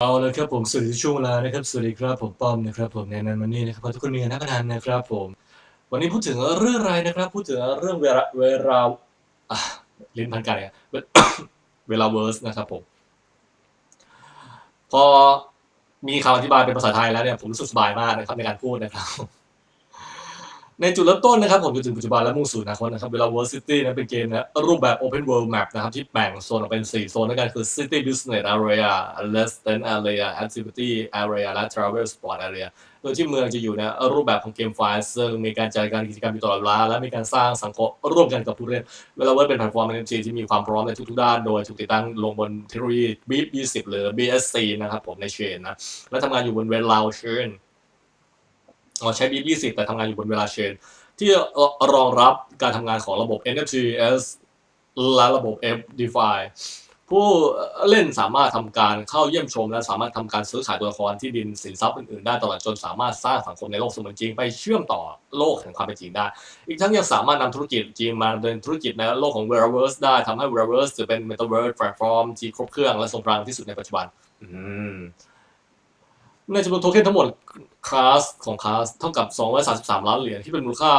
เอาเลยครับผมสวัสดีช่วงเวลานะครับสวัสดีครับผมป้อมนะครับผมในนันมันนี่นะครับทุกคนมีเงินนักพนันนะครับผมวันนี้พูดถึงเรื่องอะไรนะครับพูดถึงเรื่องเวลาเวลาลิ้นพันกันเนี่ยเวลาเวิร์สนะครับผมพอมีคำอธิบายเป็นภาษาไทยแล้วเนี่ยผมรู้สึกสบายมากนะครับในการพูดนะครับ ในจุดเริ่มต้นนะครับผมจนถึงปัจจุบันและมุ่งสู่อนาคตนะครับเวลา World City นะเป็นเกมนะรูปแบบ Open World Map นะครับที่แบ่งโซนออกเป็น 4 โซนด้วยกันคือ City Business Area Resident Area Activity Area และ Travel Sport Area โดยที่เมืองจะอยู่ในรูปแบบของเกมไฟล์ซึ่งมีการจัดการกิจกรรมอยู่ตลอดเวลาและมีการสร้างสังคมร่วมกันกับผู้เล่นเวลาเวิร์ดเป็นแพลตฟอร์ม NFT ที่มีความพร้อมในทุกๆด้านโดยถูกติดตั้งลงบนเทคโนโลยี BIP 20 หรือ BSC นะครับผมในเชนนะและทำงานอยู่บนเวลาเชน อ๋อใช้ BIP 20 แต่ทำงานอยู่บนเวลาเชน ที่รองรับการทำงานของระบบ NFTs และระบบ F DeFi ผู้เล่นสามารถทำการเข้าเยี่ยมชม และสามารถทำการซื้อขายตัวละครที่ดินสินทรัพย์อื่นๆได้ตลอดจนสามารถสร้างสังคมในโลกเสมือนจริงไปเชื่อมต่อโลกแห่งความเป็นจริงได้ อีกทั้งยังสามารถนำธุรกิจจริงมาเดินธุรกิจในโลกของ Wearaverse ได้ทำให้ Wearaverse จะเป็น Metaverse แพลตฟอร์มที่ครบเครื่องและทรงพลังที่สุดในปัจจุบันในจำนวนโทเค็นทั้งหมด คลาสของคลาสเท่ากับ 233 ล้านเหรียญที่เป็นมูลค่า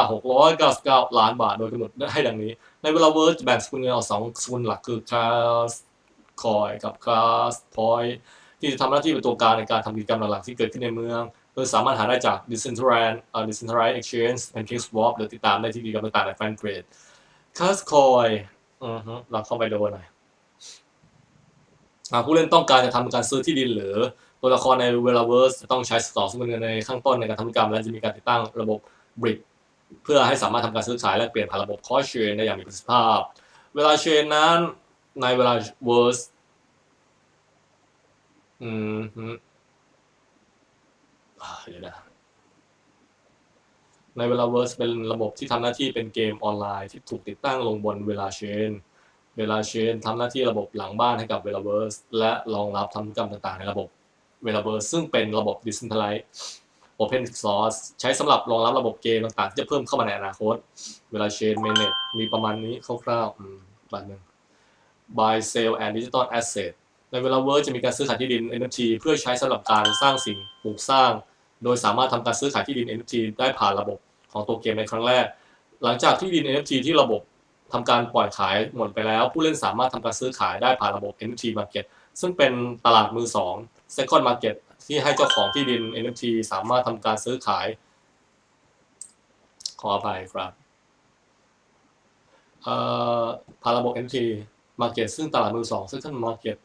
699 ล้านบาท โดยกำหนดให้ดังนี้ ในเวลาเวิร์จะแบ่งสกุลเงินออกสองสกุลหลักคือคลาสคอยกับคลาสพอยที่จะทำหน้าที่เป็นตัวกลางในการทำกิจกรรมหลักๆที่เกิดขึ้นในเมืองโดยสามารถหาได้จาก Decentraland เอ่อ Decentralized Exchange Pancake Swap หรือติดตามได้ที่กิจกรรมต่างๆในแฟนเพจคลาสคอยอือฮึเราเข้าไปดูหน่อยผู้เล่นต้องการจะทำการซื้อที่ดินหรือ ตัวละครในเวลาเวิร์สจะต้องใช้สองสกุลเงินในข้างต้นในการทำธุรกรรม และจะมีการติดตั้งระบบ BRIC เพื่อให้สามารถทำการซื้อขายและเปลี่ยนผ่านระบบคอร์เชนได้อย่างมีประสิทธิภาพ เวลาเชนนั้นในเวลาเวิร์สอืมฮึอ่าเดี๋ยวนะในเวลาเวิร์สเป็นระบบที่ทำหน้าที่เป็นเกมออนไลน์ที่ถูกติดตั้งลงบนเวลาเชนเวลาเชนทำหน้าที่ระบบหลังบ้านให้กับเวลาเวิร์สและรองรับทำธุรกรรมต่างๆในระบบ เวลาเบอร์ซึ่งเป็นระบบ Decentralized Open Source ใช้สำหรับรองรับระบบเกมต่างๆ ที่จะเพิ่มเข้ามาในอนาคต เวลา Chain Mainnet มีประมาณนี้คร่าวๆบัตรหนึ่ง Buy Sell and Digital Asset ในเวลาเวิร์จะมีการซื้อขายที่ดิน NFT เพื่อใช้สำหรับการสร้างสิ่งปลูกสร้าง โดยสามารถทำการซื้อขายที่ดิน NFT ได้ผ่านระบบของตัวเกมในครั้งแรก หลังจากที่ดิน NFT ที่ระบบทำการปล่อยขายหมดไปแล้ว ผู้เล่นสามารถทำการซื้อขายได้ผ่านระบบ NFT Market ซึ่งเป็นตลาดมือสอง Second Market ที่ให้เจ้าของที่ดิน NFT สามารถทำการซื้อขาย ขออภัยครับเอ่อผ่านระบบ NFT Market ซึ่งตลาดมือสอง Second Market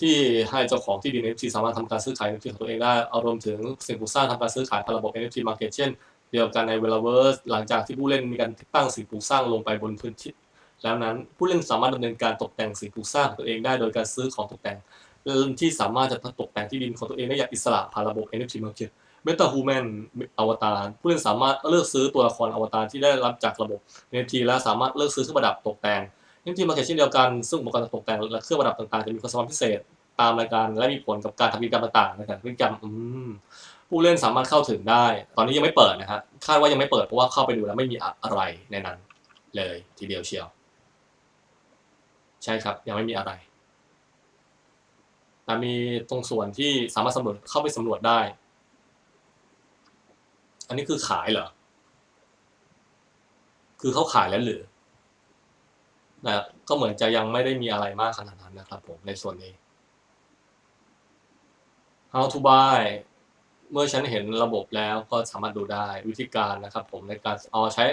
ที่ให้เจ้าของที่ดิน NFT สามารถทำการซื้อขาย NFT ของตัวเองได้เอารวมถึงสิ่งปลูกสร้างทำการซื้อขายผ่าระบบ NFT Market เช่นเดียวกันใน v e l a v e r s e หลังจากที่ผู้เล่นมีการติดตั้งสิ่งปลูกสร้างลงไปบนพื้นที่แล้วนั้นผู้เล่นสามารถดำเนินการตกแต่งสิ่งปลูกสร้างของตัวเองได้โดยการซื้อของตกแต่ง ที่สามารถจะตกแต่งที่ดินของตัวเองได้อย่างอิสระผ่านระบบ NFT Market Meta Human อวตารผู้เล่นสามารถเลือกซื้อตัวละครอวตารที่ได้รับจากระบบ NFT และสามารถเลือกซื้อเครื่องประดับตกแต่ง NFT Market เช่นเดียวกัน ซึ่งอุปกรณ์ตกแต่งและเครื่องประดับต่างๆ จะมีความสามารถพิเศษตามรายการและมีผลกับการทำกิจกรรมต่างๆในการกิจกรรมผู้เล่นสามารถเข้าถึงได้ ตอนนี้ยังไม่เปิดนะฮะคาดว่ายังไม่เปิดเพราะว่าเข้าไปดูแล้วไม่มีอะไรในนั้น เลยทีเดียวเชียว ใช่ครับยังไม่มีอะไร มีตรงส่วนที่สามารถสำรวจเข้าไปสำรวจได้ อันนี้คือขายเหรอ คือเขาขายแล้วหรือแต่ก็เหมือนจะยังไม่ได้มีอะไรมากขนาดนั้นนะครับผมในส่วนนี้ How to buy เมื่อฉันเห็นระบบแล้วก็สามารถดูได้วิธีการนะครับผมในการเอาใช้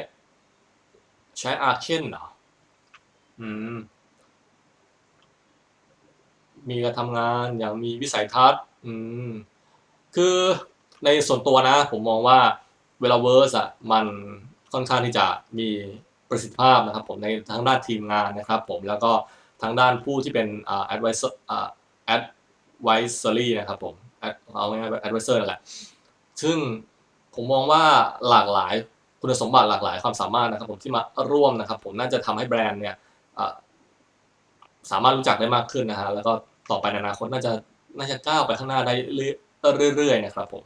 ใช้อาร์เคนเหรอ อืม มีการทำงานอย่างมีวิสัยทัศน์ อืม คือในส่วนตัวนะ ผมมองว่าเวลาเวิร์สอะมันค่อนข้างที่จะมีประสิทธิภาพนะครับ ผมในทั้งด้านทีมงานนะครับ ผมแล้วก็ทั้งด้านผู้ที่เป็นอ่า advisor อ่า advisory นะครับผม Ad- เอาง่ายๆ advisor นั่นแหละ ซึ่งผมมองว่าหลากหลายคุณสมบัติหลากหลายความสามารถนะครับ ผมที่มาร่วมนะครับ ผมน่าจะทำให้แบรนด์เนี่ยอ่าสามารถรู้จักได้มากขึ้นนะฮะแล้วก็ ต่อไปในอนาคตน่าจะน่าจะก้าวไปข้างหน้าได้เรื่อยๆนะครับผม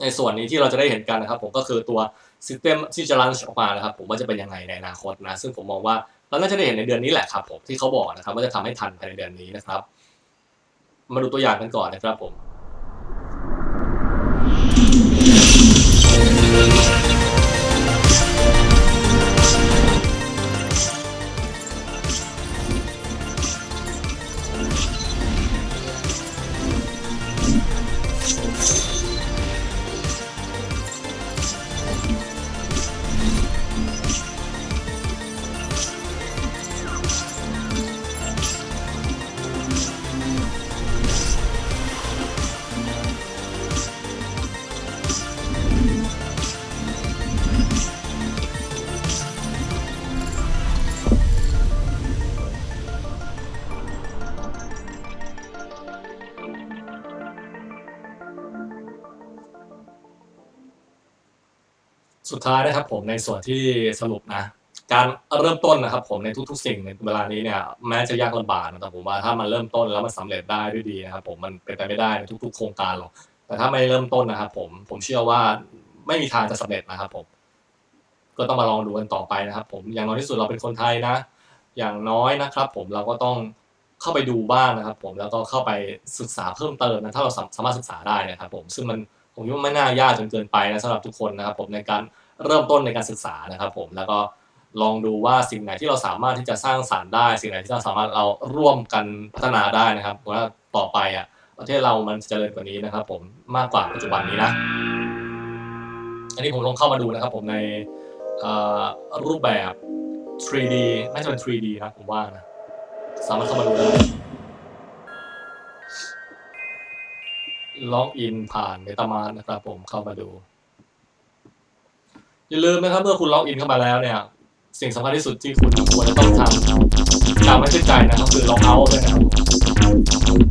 ในส่วนนี้ที่เราจะได้เห็นกันนะครับ ผมก็คือตัว System ที่จะรันออกมานะครับ ผมว่าจะเป็นยังไงในอนาคตนะ ซึ่งผมมองว่าเราน่าจะได้เห็นในเดือนนี้แหละครับผมที่เขาบอกนะครับ ว่าจะทำให้ทันภายในเดือนนี้นะครับ มาดูตัวอย่างกันก่อนนะครับผม สุดท้ายนะครับผมในส่วนที่สรุปนะ การเริ่มต้นนะครับ ผมในทุกๆสิ่งในเวลานี้เนี่ยแม้จะยากลำบากนะแต่ผมว่าถ้ามันเริ่มต้นแล้วมันสำเร็จได้ด้วยดีนะครับ ผมมันเป็นไปไม่ได้ในทุก ๆ โครงการหรอกแต่ถ้าไม่เริ่มต้นนะครับ ผมผมเชื่อว่าไม่มีทางจะสำเร็จนะครับ ผม ก็ต้องมาลองดูกันต่อไปนะครับ ผมอย่างน้อยที่สุดเราเป็นคนไทยนะ อย่างน้อยนะครับ ผมเราก็ต้องเข้าไปดูบ้างนะครับ ผมแล้วก็เข้าไปศึกษาเพิ่มเติมนะถ้าเราสามารถศึกษาได้นะครับ ผมซึ่งมัน ผมคิดว่าไม่น่ายากจนเกินไปนะสำหรับทุกคนนะครับผมในการเริ่มต้นในการศึกษานะครับผมแล้วก็ลองดูว่าสิ่งไหนที่เราสามารถที่จะสร้างสรรค์ได้ สิ่งไหนที่เราสามารถเราร่วมกันพัฒนาได้นะครับเพราะว่าต่อไปอะประเทศเรามันจเจริญกว่านี้นะครับ ผมมากกว่าปัจจุบันนี้นะ อันนี้ผมลองเข้ามาดูนะครับผมในรูปแบบ 3D น่าจะเป็น 3D นะผมว่านะสามารถเข้ามาดูได้ ล็อกอินผ่านเมตามาร์นะครับผมเข้ามาดู อย่าลืมนะครับเมื่อคุณล็อกอินเข้ามาแล้วเนี่ย สิ่งสำคัญที่สุดที่คุณควรจะต้องทำตามไม่ใช่ใจนะครับคือล็อกเอาท์ด้วยนะครับ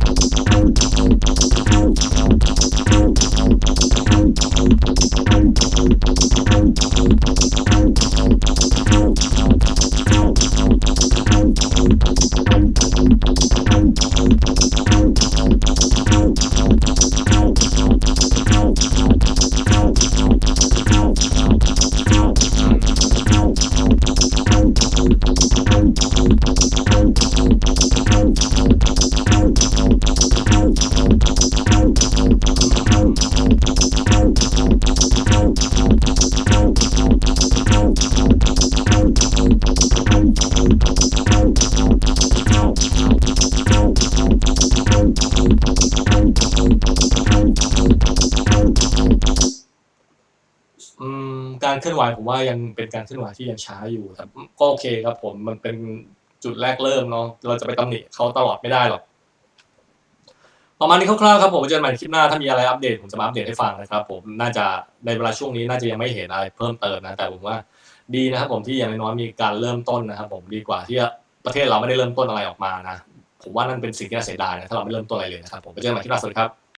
เคลื่อนไหวผมว่ายังเป็นการเคลื่อนไหวที่ยังช้าอยู่แต่ก็โอเคครับผมมันเป็นจุดแรกเริ่มเนาะเราจะไปตำหนิเขาตลอดไม่ได้หรอกประมาณนี้คร่าวๆครับผมเจอกันใหม่คลิปหน้าถ้ามีอะไรอัปเดตผมจะมาอัปเดตให้ฟังนะครับ ผมน่าจะในเวลาช่วงนี้น่าจะยังไม่เห็นอะไรเพิ่มเติมนะแต่ผมว่าดีนะครับผมที่อย่างน้อยมีการเริ่มต้นนะครับ ผมดีกว่าที่ประเทศเราไม่ได้เริ่มต้นอะไรออกมานะผมว่านั่นเป็นสิ่งที่น่าเสียดายนะถ้าเราไม่เริ่มต้นอะไรเลยนะครับผมไปเจอกันใหม่คลิปหน้าสวัสดีครับ